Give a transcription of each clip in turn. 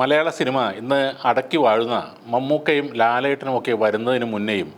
മലയാള cinema ഇന്ന് അടക്കി വാഴുന്ന മമ്മൂക്കയും ലാലേട്ടനും ഒക്കെ വരുന്നതിന് മുന്നേയും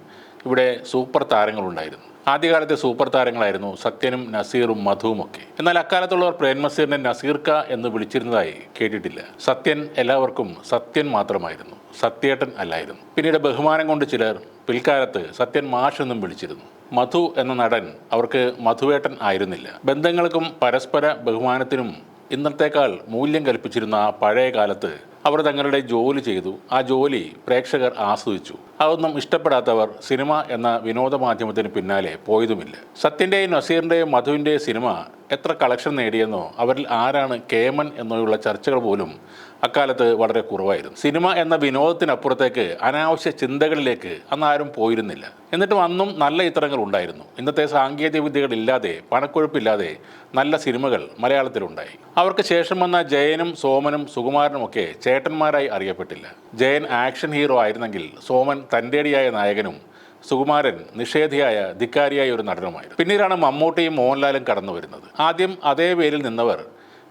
ഇവിടെ സൂപ്പർ താരങ്ങളുണ്ടായിരുന്നു. ആദ്യകാലത്തെ സൂപ്പർ താരങ്ങളായിരുന്നു സത്യനും നസീറും മധുവും ഒക്കെ. എന്നാൽ അക്കാലത്തുള്ളവർ പ്രേംനസീറിനെ നസീർക്ക എന്ന് വിളിച്ചിരുന്നതായി കേട്ടിട്ടില്ല. സത്യൻ എല്ലാവർക്കും സത്യൻ മാത്രമായിരുന്നു. സത്യേട്ടൻ അല്ലായിരുന്നു. പിന്നീട് ബഹുമാനം കൊണ്ട് ചിലർ പിൽക്കാലത്ത് സത്യൻ മാഷ് എന്നും വിളിച്ചിരുന്നു. മധു എന്ന നടൻ അവർക്ക് മധുവേട്ടൻ ആയിരുന്നില്ല. ബന്ധങ്ങൾക്കും പരസ്പര ബഹുമാനത്തിനും ഇന്നത്തേക്കാൾ മൂല്യം കൽപ്പിച്ചിരുന്ന ആ പഴയ കാലത്ത് അവർ തങ്ങളുടെ ജോലി ചെയ്തു. ആ ജോലി പ്രേക്ഷകർ ആസ്വദിച്ചു. അതൊന്നും ഇഷ്ടപ്പെടാത്തവർ സിനിമ എന്ന വിനോദ മാധ്യമത്തിന് പിന്നാലെ പോയതുമില്ല. സത്യന്റെയും നസീറിന്റെയും മധുവിന്റെയും സിനിമ എത്ര കളക്ഷൻ നേടിയെന്നോ അവരിൽ ആരാണ് കേമൻ എന്നോയുള്ള ചർച്ചകൾ പോലും അക്കാലത്ത് വളരെ കുറവായിരുന്നു. സിനിമ എന്ന വിനോദത്തിനപ്പുറത്തേക്ക് അനാവശ്യ ചിന്തകളിലേക്ക് അന്നാരും പോയിരുന്നില്ല. എന്നിട്ടും അന്നും നല്ല ചിത്രങ്ങൾ ഉണ്ടായിരുന്നു. ഇന്നത്തെ സാങ്കേതിക വിദ്യകളില്ലാതെ പണക്കൊഴുപ്പില്ലാതെ നല്ല സിനിമകൾ മലയാളത്തിലുണ്ടായി. അവർക്ക് ശേഷം വന്ന ജയനും സോമനും സുകുമാരനും ഒക്കെ ചേട്ടന്മാരായി അറിയപ്പെട്ടില്ല. ജയൻ ആക്ഷൻ ഹീറോ ആയിരുന്നെങ്കിൽ സോമൻ തന്റെടിയായ നായകനും സുകുമാരൻ നിഷേധിയായ ധിക്കാരിയായ ഒരു നടനുമായിരുന്നു. പിന്നീടാണ് മമ്മൂട്ടിയും മോഹൻലാലും കടന്നു വരുന്നത് ആദ്യം അതേ പേരിൽ നിന്നവർ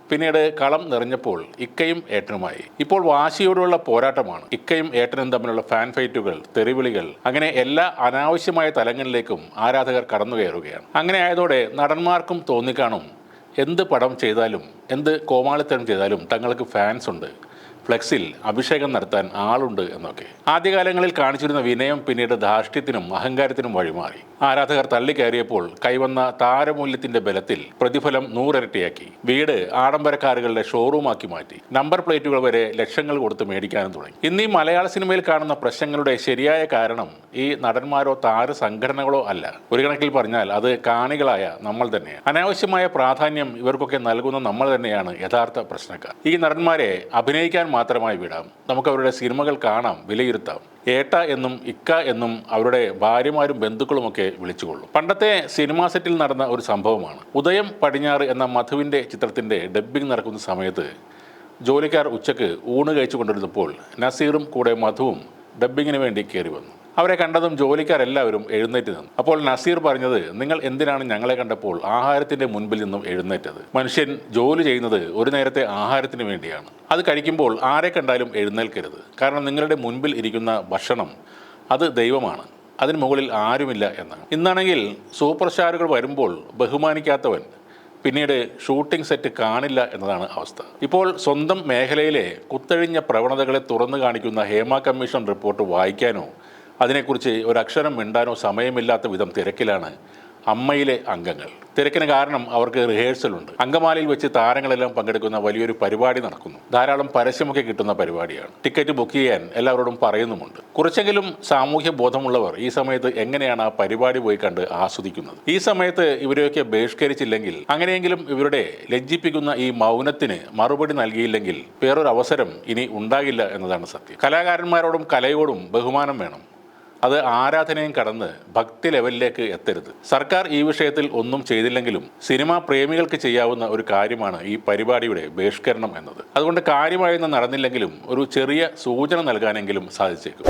പിന്നീട് കളം നിറഞ്ഞപ്പോൾ ഇക്കയും ഏട്ടനുമായി. ഇപ്പോൾ വാശിയോടുള്ള പോരാട്ടമാണ്. ഇക്കയും ഏട്ടനും തമ്മിലുള്ള ഫാൻ ഫൈറ്റുകൾ തെറിവിളികൾ അങ്ങനെ എല്ലാ അനാവശ്യമായ തലങ്ങളിലേക്കും ആരാധകർ കടന്നു കയറുകയാണ് അങ്ങനെ ആയതോടെ നടന്മാർക്കും തോന്നിക്കാണും എന്ത് പടം ചെയ്താലും എന്ത് കോമാളിത്തരം ചെയ്താലും തങ്ങൾക്ക് ഫാൻസ് ഉണ്ട്. ഫ്ലെക്സിൽ അഭിഷേകം നടത്താൻ ആളുണ്ട് എന്നൊക്കെ. ആദ്യകാലങ്ങളിൽ കാണിച്ചിരുന്ന വിനയം പിന്നീട് ധാർഷ്ട്യത്തിനും അഹങ്കാരത്തിനും വഴിമാറി. ആരാധകർ തള്ളിക്കയറിയപ്പോൾ കൈവന്ന താരമൂല്യത്തിന്റെ ബലത്തിൽ പ്രതിഫലം നൂറിരട്ടിയാക്കി. വീട് ആഡംബരക്കാരുകളുടെ ഷോറൂമാക്കി മാറ്റി. നമ്പർ പ്ലേറ്റുകൾ വരെ ലക്ഷങ്ങൾ കൊടുത്ത് മേടിക്കാനും തുടങ്ങി. ഇന്ന് ഈ മലയാള സിനിമയിൽ കാണുന്ന പ്രശ്നങ്ങളുടെ ശരിയായ കാരണം ഈ നടന്മാരോ താര സംഘടനകളോ അല്ല. ഒരു കണക്കിൽ പറഞ്ഞാൽ അത് കാണികളായ നമ്മൾ തന്നെയാണ്. അനാവശ്യമായ പ്രാധാന്യം ഇവർക്കൊക്കെ നൽകുന്ന നമ്മൾ തന്നെയാണ് യഥാർത്ഥ പ്രശ്നക്കാർ. ഈ നടന്മാരെ അഭിനയിക്കാൻ മാത്രമായി വിടാം. നമുക്ക് അവരുടെ സിനിമകൾ കാണാം വിലയിരുത്താം. ഏട്ട എന്നും ഇക്ക എന്നും അവരുടെ ഭാര്യമാരും ബന്ധുക്കളുമൊക്കെ വിളിച്ചുകൊള്ളും. പണ്ടത്തെ സിനിമാ സെറ്റിൽ നടന്ന ഒരു സംഭവമാണ്. ഉദയം പടിഞ്ഞാറ് എന്ന മധുവിന്റെ ചിത്രത്തിന്റെ ഡബ്ബിംഗ് നടക്കുന്ന സമയത്ത് ജോലിക്കാർ ഉച്ചയ്ക്ക് ഊണ് കഴിച്ചു കൊണ്ടിരുന്നപ്പോൾ നസീറും കൂടെ മധുവും ഡബ്ബിങ്ങിന് വേണ്ടി കയറി വന്നു. അവരെ കണ്ടതും ജോലിക്കാരെല്ലാവരും എഴുന്നേറ്റ് നിന്നു. അപ്പോൾ നസീർ പറഞ്ഞത് നിങ്ങൾ എന്തിനാണ് ഞങ്ങളെ കണ്ടപ്പോൾ ആഹാരത്തിന്റെ മുൻപിൽ നിന്നും എഴുന്നേറ്റത്? മനുഷ്യൻ ജോലി ചെയ്യുന്നത് ഒരു നേരത്തെ ആഹാരത്തിന് വേണ്ടിയാണ്. അത് കഴിക്കുമ്പോൾ ആരെ കണ്ടാലും എഴുന്നേൽക്കരുത്. കാരണം നിങ്ങളുടെ മുൻപിൽ ഇരിക്കുന്ന ഭക്ഷണം അത് ദൈവമാണ്. അതിന് മുകളിൽ ആരുമില്ല എന്നാണ്. ഇന്നാണെങ്കിൽ സൂപ്പർ സ്റ്റാറുകൾ വരുമ്പോൾ ബഹുമാനിക്കാത്തവൻ പിന്നീട് ഷൂട്ടിംഗ് സെറ്റ് കാണില്ല എന്നതാണ് അവസ്ഥ. ഇപ്പോൾ സ്വന്തം മേഖലയിലെ കുത്തഴിഞ്ഞ പ്രവണതകളെ തുറന്നു കാണിക്കുന്ന ഹേമ കമ്മീഷൻ റിപ്പോർട്ട് വായിക്കാനോ അതിനെക്കുറിച്ച് ഒരക്ഷരം മിണ്ടാനോ സമയമില്ലാത്ത വിധം തിരക്കിലാണ് അമ്മയിലെ അംഗങ്ങൾ. തിരക്കിന് കാരണം അവർക്ക് റിഹേഴ്സലുണ്ട് അങ്കമാലയിൽ വെച്ച് താരങ്ങളെല്ലാം പങ്കെടുക്കുന്ന വലിയൊരു പരിപാടി നടക്കുന്നു. ധാരാളം പരസ്യമൊക്കെ കിട്ടുന്ന പരിപാടിയാണ്. ടിക്കറ്റ് ബുക്ക് ചെയ്യാൻ എല്ലാവരോടും പറയുന്നുമുണ്ട്. കുറച്ചെങ്കിലും സാമൂഹ്യ ബോധമുള്ളവർ ഈ സമയത്ത് എങ്ങനെയാണ് ആ പരിപാടി പോയി കണ്ട് ആസ്വദിക്കുന്നത്? ഈ സമയത്ത് ഇവരെയൊക്കെ ബഹിഷ്കരിച്ചില്ലെങ്കിൽ അങ്ങനെയെങ്കിലും ഇവരുടെ ലജ്ജിപ്പിക്കുന്ന ഈ മൗനത്തിന് മറുപടി നൽകിയില്ലെങ്കിൽ വേറൊരു അവസരം ഇനി ഉണ്ടാകില്ല എന്നതാണ് സത്യം. കലാകാരന്മാരോടും കലയോടും ബഹുമാനം വേണം. അത് ആരാധനയും കടന്ന് ഭക്തി ലെവലിലേക്ക് എത്തരുത്. സർക്കാർ ഈ വിഷയത്തിൽ ഒന്നും ചെയ്തില്ലെങ്കിലും സിനിമാ പ്രേമികൾക്ക് ചെയ്യാവുന്ന ഒരു കാര്യമാണ് ഈ പരിപാടിയുടെ ബഹിഷ്കരണം എന്നത്. അതുകൊണ്ട് കാര്യമായൊന്നും നടന്നില്ലെങ്കിലും ഒരു ചെറിയ സൂചന നൽകാനെങ്കിലും സാധിച്ചേക്കും.